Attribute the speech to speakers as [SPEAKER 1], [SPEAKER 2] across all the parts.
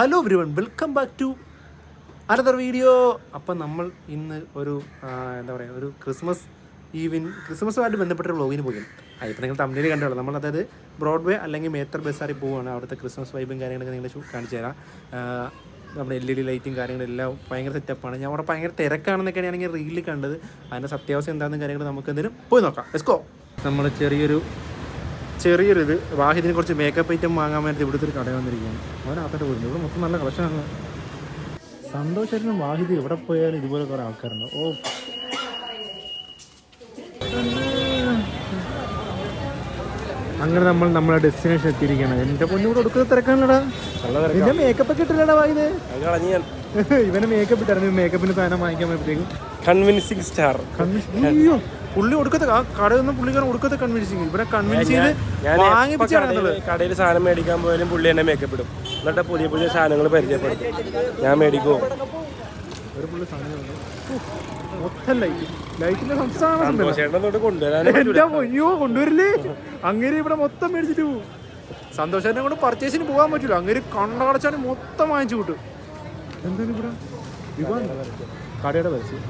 [SPEAKER 1] Hello every one welcome back to another video അപ്പം നമ്മൾ ഇന്ന് ഒരു എന്താ പറയുക ഒരു ക്രിസ്മസ് ഈവിൻ ക്രിസ്മസുമായിട്ട് ബന്ധപ്പെട്ട വ്ളോഗിന് പോയി. ഇപ്പം നിങ്ങൾ തമിഴിൽ കണ്ടുള്ളൂ നമ്മൾ അതായത് ബ്രോഡ്വേ അല്ലെങ്കിൽ മേത്തർ ബസാറിൽ പോവുകയാണ്. അവിടുത്തെ ക്രിസ്മസ് വൈബും കാര്യങ്ങളൊക്കെ നിങ്ങൾ കാണിച്ചു തരാം. നമ്മുടെ എൽ ഇ ഡി ലൈറ്റും കാര്യങ്ങളെല്ലാം ഭയങ്കര സെറ്റപ്പാണ് ഞാൻ അവിടെ ഭയങ്കര തിരക്കാണെന്നൊക്കെയാണ് ഞാനെങ്കിൽ റീലിൽ കണ്ടത്. അതിന്റെ സത്യാവസ്ഥ എന്താണെന്ന് കാര്യങ്ങൾ നമുക്ക് എന്തെങ്കിലും പോയി നോക്കാം. ലെസ്കോ നമ്മൾ ചെറിയൊരു ചെറിയൊരു ഇത് വാഹിദിനെ കുറച്ച് മേക്കപ്പ് ഐറ്റം വാങ്ങാൻ വേണ്ടി ഇവിടുത്തെ ഒരു കട വന്നിരിക്കുകയാണ്. അവനകത്തോട്ട് പോയിരുന്നു ഇവിടെ മൊത്തം നല്ല കളക്ഷനാണ് സന്തോഷമായിരുന്നു വാഹിദ് എവിടെ പോയാലും ഇതുപോലെ കുറേ ആൾക്കാരുണ്ട്. ഓ. അങ്ങനെ നമ്മൾ നമ്മളെ ഡെസ്റ്റിനേഷൻ എത്തിയിരിക്കുകയാണ്. എന്റെ പൊന്നൂടെ കൊടുക്കുന്ന തിരക്കാണല്ലടാ. നിന്റെ മേക്കപ്പ് ഒക്കെ ഇട്ടില്ലടാ വാഹിദ്. ഇവന് മേക്കപ്പ് ഇട്ടായിരുന്നു മേക്കപ്പിന് സാധനം വാങ്ങിക്കാൻ പോയപ്പോഴത്തേക്കും
[SPEAKER 2] കൺവിൻസിംഗ് സ്റ്റാർ
[SPEAKER 1] അയ്യോ. പുള്ളി ഒടുക്കത്തെ ആ കടയിൽ നിന്ന് പുള്ളിക്കാരൻ ഒടുക്കത്തെ ചെയ്യും ഇവിടെ കൺവിൻസ് ചെയ്ത് വാങ്ങിപ്പിച്ചാണ്
[SPEAKER 2] കടയിൽ സാധനം മേടിക്കാൻ പോയാലും പുള്ളി എന്നെ മേക്കപ്പ് ഇടും. എന്നിട്ട് പുതിയ പുതിയ സാധനങ്ങൾ പരിചയപ്പെടുത്തും. ഞാൻ മേടിക്കുമോ
[SPEAKER 1] ഒരു പുള്ളി മൊത്തം ലൈറ്റ് ലൈറ്റിന്റെ സംസ്ഥാനം കൊണ്ടുവരില്ലേ? അങ്ങനെ ഇവിടെ മൊത്തം മേടിച്ചിട്ട് പോകും സന്തോഷേട്ടനെ കൊണ്ട് പർച്ചേസിന് പോകാൻ പറ്റില്ല അങ്ങനെ കണ്ണടച്ചാണ് മൊത്തം വാങ്ങിച്ചു കിട്ടും. എന്താണ് ഇവിടെ? കടയുടെ പരസ്യം.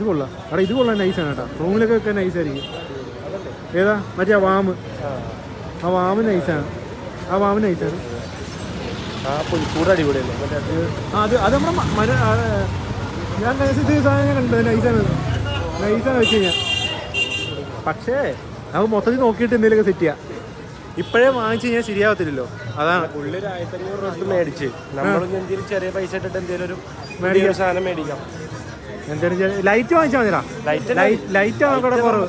[SPEAKER 1] ഇത് കൊള്ളാം. അവിടെ ഇത് കൊള്ളാം നൈസാണ് കേട്ടോ. റൂമിലൊക്കെ വെക്കാൻ നൈസായിരിക്കും ഏതാ? മറ്റേ ആ വാമ് ആ വാമ് നൈസാണ് ആ വാമ് നൈസാണ്
[SPEAKER 2] അത്
[SPEAKER 1] ആ അത് നമ്മുടെ ഞാൻ നൈസിത് ഇത് സാധനം ഞാൻ കണ്ടത് നൈസാണ് നൈസാണ് വെച്ച് കഴിഞ്ഞാൽ പക്ഷേ നമുക്ക് മൊത്തത്തിൽ നോക്കിയിട്ട് എന്തെങ്കിലുമൊക്കെ സെറ്റ് ചെയ്യാം. ഇപ്പോഴേ വാങ്ങിച്ചു കഴിഞ്ഞാൽ ശരിയാവത്തില്ലല്ലോ. അതാണ്.
[SPEAKER 2] പുള്ളി ഒരു ആയിരത്തഞ്ഞൂറ് രൂപ മേടിച്ച്. നമ്മളൊന്നും എന്തെങ്കിലും ചെറിയ പൈസ ഇട്ടിട്ട് എന്തെങ്കിലും ഒരു സാധനം മേടിക്കാം.
[SPEAKER 1] ലൈറ്റ് വാങ്ങിച്ചാൽ മതിടാ
[SPEAKER 2] ലൈറ്റ്
[SPEAKER 1] കുറവ്.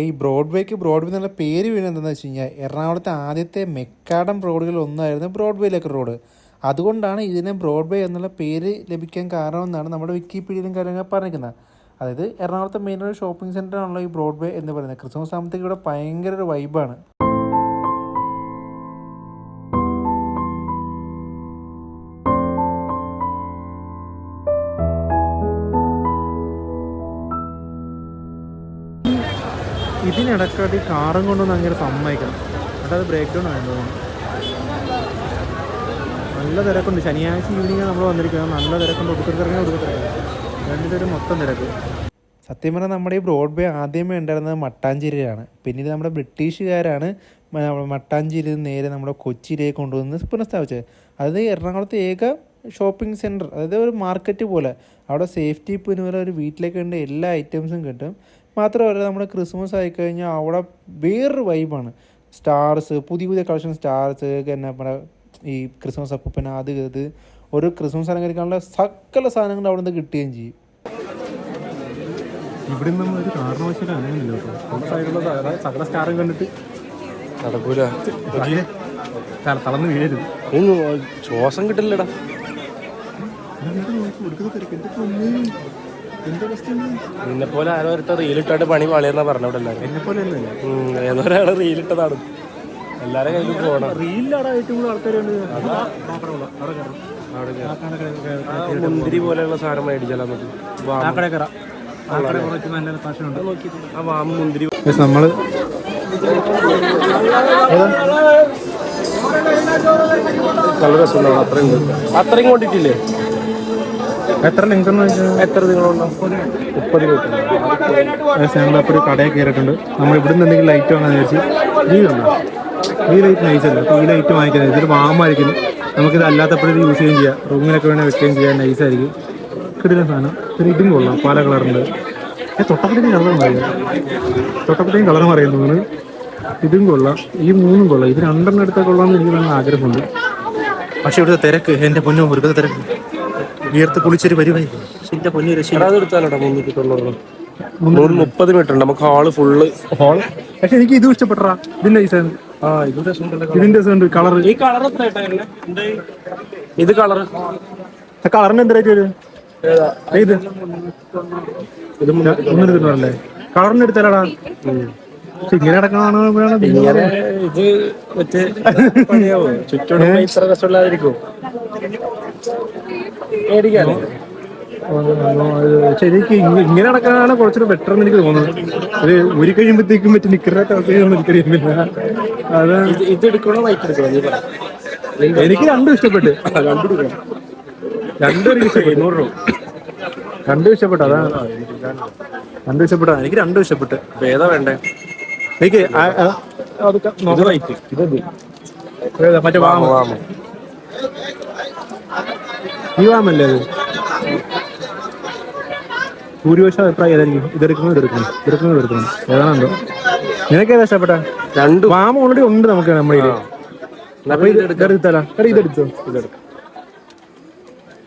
[SPEAKER 1] ഈ ബ്രോഡ്വേക്ക് ബ്രോഡ്വേ എന്നുള്ള പേര് വീണ് എന്താണെന്ന് വെച്ച് കഴിഞ്ഞാൽ എറണാകുളത്തെ ആദ്യത്തെ മെക്കാഡം റോഡുകളിൽ ഒന്നായിരുന്നു ബ്രോഡ്വേയിലേക്ക് റോഡ്. അതുകൊണ്ടാണ് ഇതിനെ ബ്രോഡ്വേ എന്നുള്ള പേര് ലഭിക്കാൻ കാരണം എന്നാണ് നമ്മുടെ വിക്കിപീഡിയയിലും കാര്യങ്ങൾ പറഞ്ഞിരിക്കുന്നത്. അതായത് എറണാകുളത്തെ മെയിൻ ഒരു ഷോപ്പിംഗ് ആണല്ലോ ഈ ബ്രോഡ്വേ എന്ന് പറയുന്നത്. ക്രിസ്മസ് ആകുമ്പോഴത്തേക്ക് ഇവിടെ ഭയങ്കര ഒരു വൈബാണ് ഈ കാറും കൊണ്ടൊന്ന് അങ്ങനെ സമ്മതിക്കണം. എന്നിട്ട് അത് ബ്രേക്ക് ഡൗൺ ആയിരുന്നു നല്ല തിരക്കുണ്ട്. ശനിയാഴ്ച ഈവനിങ് നമ്മൾ വന്നിരിക്കുന്നത്. നല്ല തിരക്കുണ്ട്. ഒടുക്കത്തിറങ്ങി ഒടുക്കത്തിറങ്ങി രണ്ടിന്റെ ഒരു മൊത്തം തിരക്ക്. സത്യം പറഞ്ഞാൽ നമ്മുടെ ഈ ബ്രോഡ്വേ ആദ്യമേ ഉണ്ടായിരുന്നത് മട്ടാഞ്ചേരിയിലാണ്. പിന്നെ ഇത് നമ്മുടെ ബ്രിട്ടീഷുകാരാണ് മട്ടാഞ്ചേരി നേരെ നമ്മുടെ കൊച്ചിയിലേക്ക് കൊണ്ടുവന്ന് പുനഃസ്ഥാപിച്ചത്. അത് എറണാകുളത്തെ ഏക ഷോപ്പിംഗ് സെന്റർ അതായത് ഒരു മാർക്കറ്റ് പോലെ. അവിടെ സേഫ്റ്റി പിന്നെ ഒരു വീട്ടിലേക്ക് വേണ്ട എല്ലാ ഐറ്റംസും കിട്ടും. മാത്രമല്ല നമ്മുടെ ക്രിസ്മസ് ആയിക്കഴിഞ്ഞാൽ അവിടെ വേറൊരു വൈബാണ് സ്റ്റാർസ് പുതിയ പുതിയ കളക്ഷൻ സ്റ്റാർസ് പിന്നെ നമ്മുടെ ഈ ക്രിസ്മസ് അപ്പൂപ്പന അത് ഇത് ഒരു ക്രിസ്മസ് അലങ്കരിക്കാനുള്ള സകല സാധനങ്ങൾ അവിടെ നിന്ന് കിട്ടുകയും ചെയ്യും. ഇവിടെ നിന്ന് ഒരു കാരണവശാലും കേട്ടോ. സകല സ്റ്റാറും കണ്ടിട്ട്
[SPEAKER 2] നടക്കൂല.
[SPEAKER 1] തളർന്ന് വീഴരുത്.
[SPEAKER 2] ഒന്നും ശ്വാസം കിട്ടില്ലടാ. നിന്നെ പോലെ ആരോ ഒരുത്ത റീലിട്ടായിട്ട് പണി പാളിയെന്നാ എല്ലാവരും.
[SPEAKER 1] പോലെ ഒന്നുമില്ല
[SPEAKER 2] ഉം, ഏതോ റീലിട്ടതാണ് എല്ലാരും കയ്യിൽ പോകണം
[SPEAKER 1] റീലിലാണ് ഏറ്റവും കൂടുതൽ ആൾക്കാരുണ്ട്. അവിടെ
[SPEAKER 2] മുന്തിരി പോലെയുള്ള സാധനം മേടിച്ചാലും നമുക്ക്?
[SPEAKER 1] ആ
[SPEAKER 2] വാമ മുന്തിരി
[SPEAKER 1] നമ്മൾ
[SPEAKER 2] നല്ല രസമുണ്ടാവും. അത്രയും അത്രയും കൊണ്ടിട്ടില്ലേ
[SPEAKER 1] എത്ര ലെങ്ത്
[SPEAKER 2] എത്ര നിങ്ങളുണ്ടാവും മുപ്പത് കിട്ടും
[SPEAKER 1] ഞങ്ങളപ്പോൾ ഒരു കടയിൽ കയറിയിട്ടുണ്ട്. നമ്മൾ ഇവിടുന്ന് എന്തെങ്കിലും ലൈറ്റ് വാങ്ങാന്ന് വിചാരിച്ച് ഈ ഉണ്ടോ? ഈ ലൈറ്റ് നൈസ് അല്ല? അപ്പോൾ ഈ ലൈറ്റ് വാങ്ങിക്കുന്നത്. ഇതൊരു വാമായിരിക്കുന്നു നമുക്കിത് അല്ലാത്തപ്പോഴും യൂസ് ചെയ്യുകയും ചെയ്യാം. റൂമിലൊക്കെ വേണേൽ വെക്കുകയും ചെയ്യാൻ നൈസായിരിക്കും ആയിരിക്കും. കിടില സാധനം. പിന്നെ ഇതും കൊള്ളാം. പല കളറുണ്ട് ഏ തൊട്ടപ്പത്തേക്ക് കളർ പറയുന്നു തൊട്ടപ്പത്തേക്ക് കളർ മാറിയെന്ന് തോന്നുന്നു. ഇതും കൊള്ളാം. ഈ മൂന്നും കൊള്ളാം. ഇത് രണ്ടെണ്ണം എടുത്താൽ കൊള്ളാമെന്ന് എനിക്ക് നല്ല ആഗ്രഹമുണ്ട്. പക്ഷേ ഇവിടുത്തെ തിരക്ക്. എന്റെ പൊന്നു ഇവിടുത്തെ തിരക്ക്. വിയർത്ത് കുളിച്ചൊരു പരിപാടി. എന്റെ പൊന്നു രക്ഷ
[SPEAKER 2] അത് എടുത്താലോടാ മുന്നൂറ്റി തൊണ്ണൂറ് നൂറ് മുപ്പത് മീറ്റർ ഉണ്ട്. നമുക്ക് ഹാൾ ഫുള്ള്
[SPEAKER 1] ഹോൾ പക്ഷെ എനിക്ക് ഇത് ഇഷ്ടപ്പെട്ട ഇതിന്റെ നൈസാണ്
[SPEAKER 2] ആ
[SPEAKER 1] ഇതിന്റെ സൗണ്ട് കളർ.
[SPEAKER 2] ഈ കളർ ഇത് കളർ
[SPEAKER 1] കളറിന് എന്ത് റേറ്റ് വരും? ഇത്
[SPEAKER 2] ഇത്
[SPEAKER 1] കളറിന് എടുത്താലടാ. ഇങ്ങനെ കിടക്കണോ
[SPEAKER 2] ഇങ്ങനെ ഇത് മറ്റേ പണിയാവോ? ചുറ്റോട് ഇത്ര രസമുള്ളതായിരിക്കും മേടിക്കാല്ലേ
[SPEAKER 1] ശരിക്ക് ഇങ്ങനെ നടക്കാനാണ് കുറച്ചുകൂടെ ബെറ്റർ എന്ന് എനിക്ക് തോന്നുന്നത്. ഒരു ഒരു കഴിയുമ്പോഴത്തേക്കും മറ്റേ നിക്കറിന്റെ അവസ്ഥയൊന്നും എനിക്കറിയുന്നില്ല അത്
[SPEAKER 2] ഇത് എടുക്കണോ
[SPEAKER 1] എനിക്ക് രണ്ടും ഇഷ്ടപ്പെട്ട്. രണ്ടും എനിക്ക് ഇഷ്ടപ്പെട്ടു. നൂറ് രൂപ. രണ്ടും ഇഷ്ടപ്പെട്ടു. അതാണ് രണ്ടും ഇഷ്ടപ്പെട്ടു. എനിക്ക് രണ്ടും ഇഷ്ടപ്പെട്ട്.
[SPEAKER 2] ഏതാ വേണ്ടേ?
[SPEAKER 1] എനിക്ക് അത് നോക്കാം. മറ്റേ വാങ്ങോ ഈ വാമല്ലേ അത്? ഭൂരിപക്ഷം അഭിപ്രായം ഏതായിരിക്കും? ഇതെടുക്കണം ഇതെടുക്കണം ഇതെടുക്കണം ഇതെടുക്കണം. ഏതാണെന്തോ നിനക്ക് ഏതാ ഇഷ്ടപ്പെട്ട?
[SPEAKER 2] രണ്ട്.
[SPEAKER 1] വാമ ഓൾറെഡി ഉണ്ട് നമുക്ക് നമ്മുടെ. അപ്പൊ ഇത് ഇതെടുത്താലോ എടാ ഇതെടുത്തോ.
[SPEAKER 2] ഇതെടുക്കാം.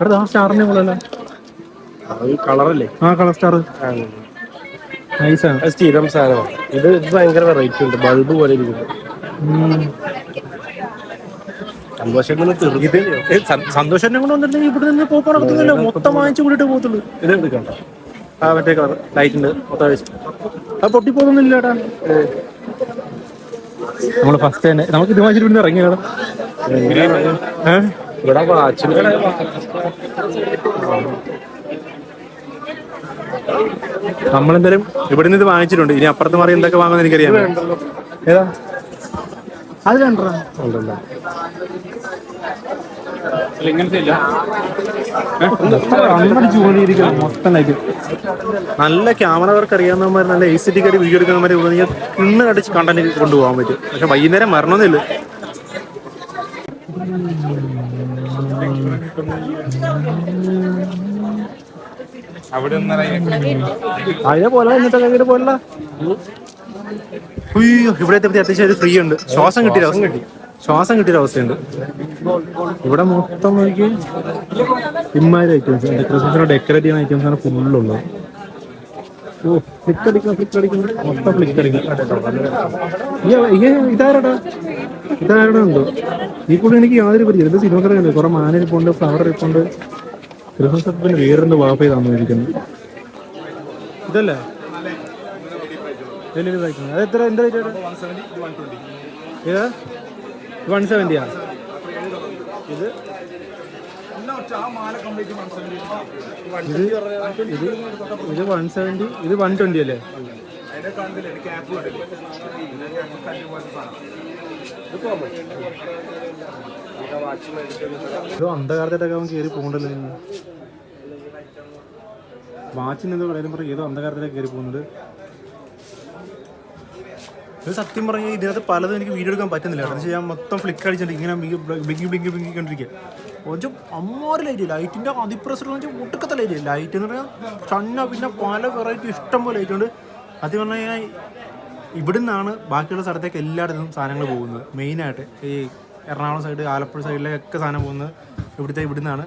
[SPEAKER 1] എടാ ആ സ്റ്റാറിനെ കൊള്ളല്ല
[SPEAKER 2] അത് കളറല്ലേ?
[SPEAKER 1] ആ കളർ സ്റ്റാർ നൈസാണ്.
[SPEAKER 2] അത് സ്ഥിരം സാധനമാണ്. ഇത് ഇത് ഭയങ്കര വെറൈറ്റി ഉണ്ട്. ബൾബ് പോലെ ഇരിക്കുന്നു. സന്തോഷം
[SPEAKER 1] ഏ, സ- സന്തോഷം കൊണ്ട് വന്നിട്ടുണ്ടെങ്കിൽ ഇവിടെ നിന്ന് പോപ്പ് നടക്കുന്നില്ല. മൊത്തം വാങ്ങിച്ചു കൂടിയിട്ട് പോകത്തുള്ളൂ.
[SPEAKER 2] ഇത് എടുക്കണ്ട.
[SPEAKER 1] ആ മറ്റേ കളർ ലൈറ്റിന്റെ മൊത്തം വെച്ച്. അത് പൊട്ടിപ്പോകുന്നില്ല ഏട്ടാ. നമ്മൾ ഫസ്റ്റ് തന്നെ. നമുക്ക് ഇത് വാങ്ങിച്ചിട്ട് ഇവിടുന്ന് ഇറങ്ങിയാണ് ഏഹ്
[SPEAKER 2] ഇവിടെ വാച്ചിന്
[SPEAKER 1] നമ്മളെന്തായാലും ഇവിടെ നിന്ന് ഇത് വാങ്ങിച്ചിട്ടുണ്ട്. ഇനി അപ്പുറത്ത് മാറി എന്തൊക്കെ വാങ്ങുമെന്ന് എനിക്കറിയാം ഏതാ? അത് രണ്ടെണ്ണം
[SPEAKER 2] ഉണ്ടല്ലോ.
[SPEAKER 1] നല്ല ക്യാമറ വർക്ക് അറിയാവുന്നവന്മാർ നല്ല എ സി ടി കയറി വീഡിയോ എടുക്കുന്നവരെ ഇന്ന് കടിച്ച് കണ്ടന്റ് കൊണ്ടുപോകാൻ പറ്റും. പക്ഷെ വൈകുന്നേരം മരണമെന്നില്ല അതിനെ പോലെ എന്നിട്ട് പോലെ ഉയ്യോ ഇവിടെ അത്യാവശ്യം ഒരു ഫ്രീ ഉണ്ട്. ശ്വാസം കിട്ടിയ അവസ്ഥ കിട്ടി. ശ്വാസം കിട്ടിയ അവസ്ഥയുണ്ട് ഇവിടെ മൊത്തം നോക്കി ഇമ്മാരി ഐറ്റംസ് ഡെക്കറേഷൻസിനോ ഡെക്കറേറ്റ് ചെയ്യുന്ന ഐറ്റംസ് ആണ് ഫുള്ളുള്ളത് ഓ ഫ്ലിക്ക് അടിക്കണം ഫ്ലിക്ക് അടിക്കണം. മൊത്തം ഫ്ലിക്ക് അടിക്കണം. ഇതാരടാ? ഇതാരടാ ഉണ്ടോ ഈ കൂടെ എനിക്ക് യാതൊരു പരിചയം ഇത് സിനിമ കറിയുണ്ട് കുറെ മാന ഇരിപ്പുണ്ട് ഫ്ലവർ ഇരിപ്പുണ്ട്. ക്രിസ്മസ് വേറെ വാപ്പ് വാപ്പ ചെയ്താന്ന് ഇരിക്കുന്നത് ഇതല്ലേ? വലിയ ഇതായിരിക്കും. അത് എത്ര എന്താ റേറ്റ് ഏതാ? വൺ സെവന്റിയാ ഇത്? ഇത്? ഇത്? ഇത് വൺ സെവന്റി ഇത് വൺ ട്വന്റി അല്ലേ? ഇത് അന്ധകാരത്തിട്ടൊക്കെ അവൻ കയറി പോകണ്ടല്ലോ. വാച്ചിന് എന്ത് കാര്യം പറയും ഏതോ അന്ധകാരത്തിലേക്ക് കയറി പോകുന്നുണ്ട് സത്യം പറഞ്ഞാൽ ഇതിനകത്ത് പലതും എനിക്ക് വീഡിയോ എടുക്കാൻ പറ്റുന്നില്ല. കാരണം ഞാൻ മൊത്തം ഫ്ലിക്ക് അടിച്ചിട്ട് ഇങ്ങനെ ബ്ലിങ്കി ബ്ലിങ്കി ബ്ലിങ്കി കണ്ടിരിക്കുക ഒരു അമ്മാര് ലൈറ്റ് ലൈറ്റിന്റെ അതിപ്രസരം എന്ന് വെച്ചാൽ ഒട്ടുക്കത്തെ ലൈറ്റ് ലൈറ്റ് എന്ന് പറഞ്ഞാൽ ചന്ന പിന്നെ പല വെറൈറ്റി ഇഷ്ടം പോലെ ലൈറ്റ് ഉണ്ട്. അത് പറഞ്ഞു കഴിഞ്ഞാൽ ഇവിടുന്നാണ് ബാക്കിയുള്ള സ്ഥലത്തേക്ക് എല്ലായിടത്തും സാധനങ്ങൾ പോകുന്നത്. മെയിനായിട്ട് ഈ എറണാകുളം സൈഡ് ആലപ്പുഴ സൈഡിലൊക്കെ സാധനം പോകുന്നത് ഇവിടുത്തെ ഇവിടുന്നാണ്.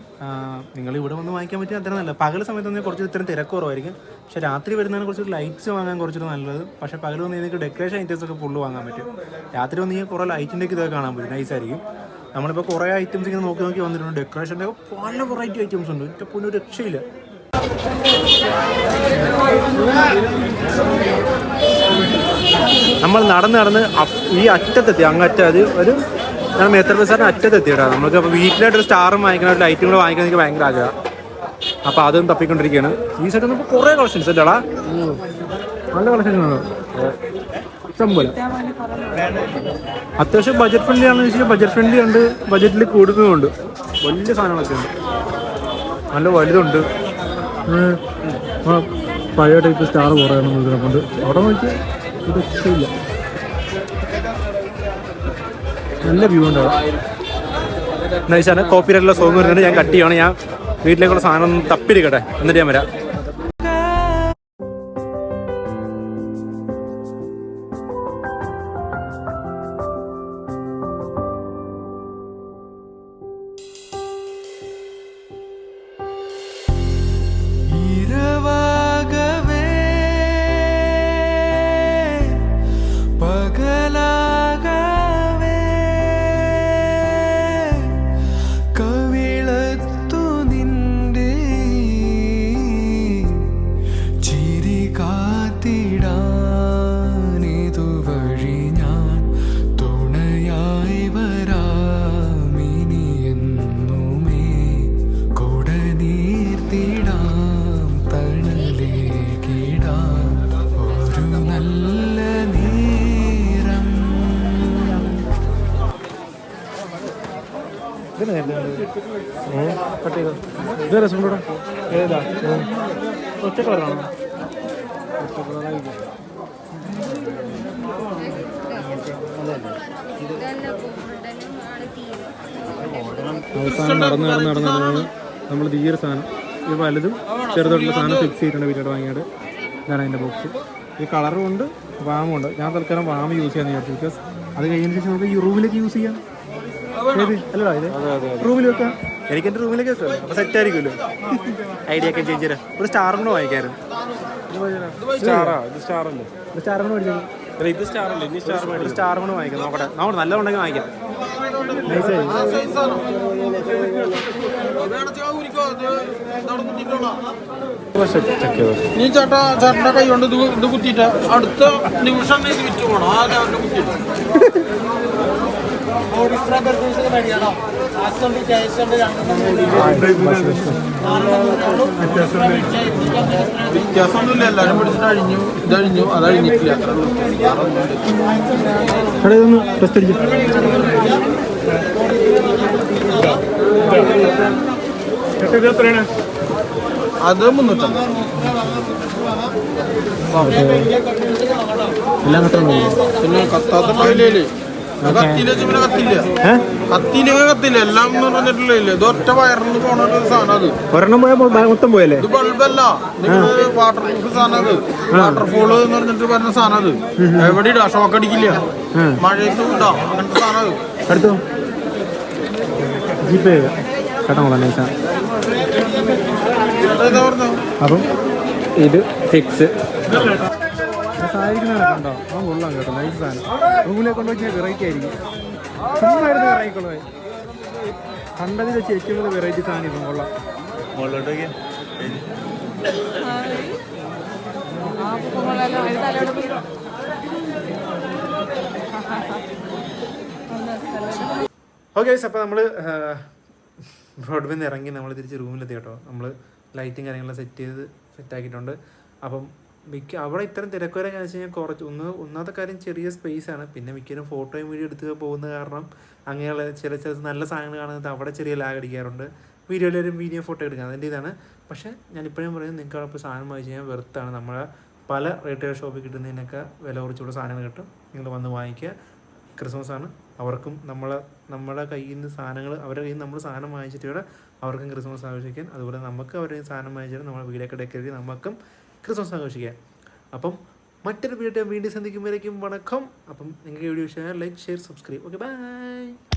[SPEAKER 1] നിങ്ങൾ ഇവിടെ വന്ന് വാങ്ങിക്കാൻ പറ്റിയ അത്ര നല്ല പകൽ സമയത്ത് കുറച്ച് ഇത്രയും തിരക്ക് കുറവായിരിക്കും. പക്ഷെ രാത്രി വരുന്നതിന് കുറച്ച് ലൈറ്റ്സ് വാങ്ങാൻ കുറച്ചൊരു നല്ലത്. പക്ഷേ പകൽ വന്ന് നിങ്ങൾക്ക് ഡെക്കറേഷൻ ഐറ്റംസ് ഒക്കെ ഫുള്ള് വാങ്ങാൻ പറ്റും. രാത്രി വന്ന് കഴിഞ്ഞാൽ കുറേ ലൈറ്റിന്റെ ഒക്കെ ഇതൊക്കെ കാണാൻ പറ്റും. നൈസായിരിക്കും നമ്മളിപ്പോൾ കുറേ ഐറ്റംസ് ഇങ്ങനെ നോക്കി നോക്കി വന്നിട്ടുണ്ട്. ഡെക്കറേഷന്റെ പല വെറൈറ്റി ഐറ്റംസ് ഉണ്ട്. പൊന്നും ഒരു രക്ഷയില്ല. നമ്മൾ നടന്ന് നടന്ന് ഈ അറ്റത്തെത്തി. അങ്ങറ്റ അത് ഒരു ഞാൻ മേത്തർ ബസാറിന് അറ്റത്തെത്തി കേട്ടോ നമുക്ക് അപ്പോൾ വീട്ടിലായിട്ട് ഒരു സ്റ്റാറും വാങ്ങിക്കണം ഒരു ലൈറ്റും കൂടെ വാങ്ങിക്കാൻ എനിക്ക് ഭയങ്കര ആഗ്രഹം. അപ്പോൾ അതും തപ്പിക്കൊണ്ടിരിക്കുകയാണ് ഈ സൈഡ് നമുക്ക് കുറേ കളക്ഷൻസ് അല്ലേടാ നല്ല കളക്ഷൻസ് ആണ്. ഇഷ്ടം പോലെ അത്യാവശ്യം ബജറ്റ് ഫ്രണ്ട്ലി ആണെന്ന് വെച്ചാൽ ബജറ്റ് ഫ്രണ്ട്ലി ഉണ്ട് ബജറ്റിൽ കൂടുന്നുമുണ്ട് വലിയ സാധനങ്ങളൊക്കെ ഉണ്ട്. നല്ല വലുതുണ്ട്. പഴയ ടൈപ്പ് സ്റ്റാർ കുറേ എണ്ണം ഇതിനെക്കൊണ്ട് അവിടെ നോക്കിയാൽ ഇതൊക്കെ രക്ഷയില്ല നല്ല വ്യൂ ഉണ്ട് എന്നുവെച്ചാൽ കോപ്പി റൈറ്റുള്ള സോങ് വരുന്നുണ്ട്. ഞാൻ കട്ട് ചെയ്യണം ഞാൻ വീട്ടിലേക്കുള്ള സാധനം തപ്പിരിക്കട്ടെ. എന്നിട്ട് ഞാൻ വരാം. അവസാനം നടന്ന് നടന്ന് നടന്ന് നമ്മൾ ഈ സാധനം. ഈ വലുതും ചെറുതായിട്ടുള്ള സാധനം ഫിക്സ് ചെയ്തിട്ടുണ്ട് വീട്ടിൽ വാങ്ങിയിട്ട് ഇതാണ് അതിന്റെ ബോക്സ് ഈ കളറും ഉണ്ട് വാമും ഉണ്ട്. ഞാൻ തൽക്കാലം വാം യൂസ് ചെയ്യാമെന്ന് വിചാരിച്ചു ബിക്കോസ് അത് കഴിഞ്ഞതിന് ശേഷം നമുക്ക് ഈ റൂമിലേക്ക് യൂസ് ചെയ്യാം. അല്ലടാ ഇത് റൂമിൽ വെക്കാം? എനിക്ക് എന്റെ റൂമിലേക്ക് വെക്കാം അപ്പൊ സെറ്റ് ആയിരിക്കുമല്ലോ. ഐഡിയ ഒക്കെ ചേഞ്ച് തരാം ഒരു സ്റ്റാർ കൂടെ വാങ്ങിക്കായിരുന്നു.
[SPEAKER 2] സ്റ്റാർ
[SPEAKER 1] സ്റ്റാർ കൂടെ മേടിച്ചാൽ
[SPEAKER 2] അല്ല ഇത് സ്റ്റാർ അല്ലേ ഇനി സ്റ്റാർ
[SPEAKER 1] സ്റ്റാർ കൂടെ വാങ്ങിക്കാം. നോക്കട്ടെ. നോക്കട്ടെ നല്ല ഉണ്ടെങ്കിൽ വാങ്ങിക്കാം നൈസ്
[SPEAKER 3] നീ ചേട്ടാ ചേട്ടന്റെ കൈ കൊണ്ട് ഇത് കുത്തിയിട്ട് അടുത്ത നിമിഷം ഇത് വിറ്റ് പോണം. ആ ചേട്ടന്റെ കുത്തിയിട്ട്. വ്യത്യാസമൊന്നുമില്ല എല്ലാവരും പിടിച്ചിട്ട് അഴിഞ്ഞു ഇതഴിഞ്ഞു അതഴിഞ്ഞിട്ടില്ല അത്ര അത് മുന്നൂറ്റമ്പത്.
[SPEAKER 1] എല്ലാം
[SPEAKER 3] പിന്നെ കത്താത്ത ടൈലേ
[SPEAKER 1] ഒരെണ്ണം പോയാൽ മൊത്തം പോയല്ലേ?
[SPEAKER 3] ഇത് ബൾബല്ല. വാട്ടർ പ്രൂഫ് സാധനം വാട്ടർഫോൾ വാട്ടർ എന്ന് പറഞ്ഞിട്ട് വരുന്ന സാധനം അത്. എവിടെ ഇടാ ഷോക്ക് അടിക്കില്ല. മഴയത്ത് ഇടാ. അങ്ങനത്തെ സാധനം
[SPEAKER 1] അടുത്തോ? അപ്പം ഇത് ഫിക്സ് സാധിക്കുന്നതാണ് കണ്ടോ ആ കൊള്ളാം കേട്ടോ. നൈസ് സാധനം റൂമിലേക്ക് കൊണ്ട് വെച്ചാൽ വെറൈറ്റി ആയിരിക്കും. ചുമ്മാ ഇരുന്ന് ഇറങ്ങിക്കൊള്ളേ കണ്ടതിൽ വെച്ച് ഏറ്റവും കൂടുതൽ വെറൈറ്റി സാധനം ഇപ്പം കൊള്ളാം ഓക്കെ അപ്പോൾ നമ്മൾ ബ്രോഡ്ബാൻഡ് ഇറങ്ങി നമ്മൾ തിരിച്ച് റൂമിലെത്തി കേട്ടോ. നമ്മൾ ലൈറ്റും കാര്യങ്ങളെല്ലാം സെറ്റ് ചെയ്ത് സെറ്റാക്കിയിട്ടുണ്ട് അപ്പം മിക്ക അവിടെ ഇത്തരം തിരക്കുവരെ എന്ന് വെച്ച് കഴിഞ്ഞാൽ കുറച്ച് ഒന്ന് ഒന്നാമത്തെ കാര്യം ചെറിയ സ്പേസ് ആണ്. പിന്നെ മിക്കവരും ഫോട്ടോയും വീഡിയോ എടുത്ത് പോകുന്ന കാരണം അങ്ങനെയുള്ള ചില ചില നല്ല സാധനങ്ങൾ കാണുന്നത് അവിടെ ചെറിയ ലാഗ് അടിക്കാറുണ്ട്. വീഡിയോയിലും വീഡിയോ ഫോട്ടോ എടുക്കുക അതിന്റെ ഇതാണ്. പക്ഷേ ഞാൻ ഇപ്പോഴും പറയുന്നത് നിങ്ങൾക്ക് അവിടെ ഇപ്പോൾ സാധനം വാങ്ങിച്ചു കഴിഞ്ഞാൽ വെറുത്താണ്. നമ്മളെ പല റീറ്റെയിൽ ഷോപ്പിൽ കിട്ടുന്നതിനൊക്കെ വില കുറച്ചുകൂടെ സാധനങ്ങൾ കിട്ടും. നിങ്ങൾ വന്ന് വാങ്ങിക്കുക. ക്രിസ്മസ് ആണ്. അവർക്കും നമ്മളെ നമ്മുടെ കയ്യിൽ നിന്ന് സാധനങ്ങൾ അവരുടെ കയ്യിൽ നിന്ന് നമ്മൾ സാധനം വാങ്ങിച്ചിട്ട് അവർക്കും ക്രിസ്മസ് ആഘോഷിക്കാൻ. അതുപോലെ നമുക്ക് അവരുടെ സാധനം വാങ്ങിച്ചിട്ട് നമ്മുടെ വീടൊക്കെ ഡെക്കറേറ്റ് നമുക്കും ക്രിസ്മസ് ആഘോഷിക്കുക അപ്പം മറ്റൊരു വീഡിയോ വീണ്ടും സന്ധിക്കുമ്പോഴേക്കും വണക്കം. അപ്പം നിങ്ങൾക്ക് video share like share subscribe. Okay bye.